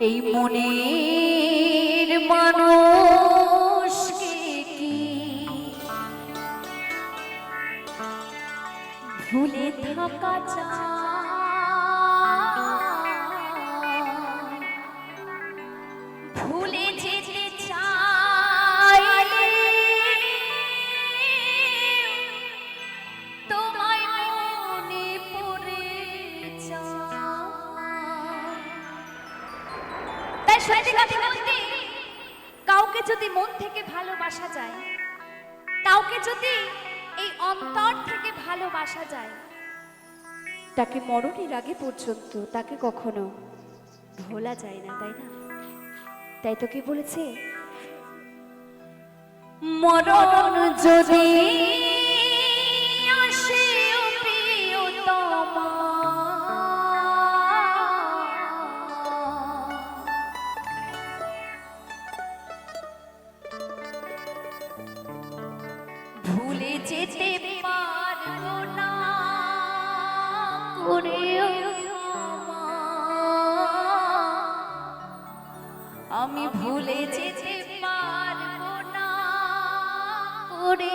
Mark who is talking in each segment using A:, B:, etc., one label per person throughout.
A: এই মনের মানুষকে কি ভুলে থাকা যায়? কাউকে যদি মন থেকে ভালোবাসা যায়, কাউকে যদি এই অন্তর থেকে ভালোবাসা যায়, তাকে মরণের আগে পর্যন্ত তাকে কখনো ভোলা যায় না, তাই না? তাই তো কি বলেছে? মরণ যদি ভুলে যেতে পারব না। করেও আমি ভুলে যেতে পারব না। করে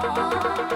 A: Oh.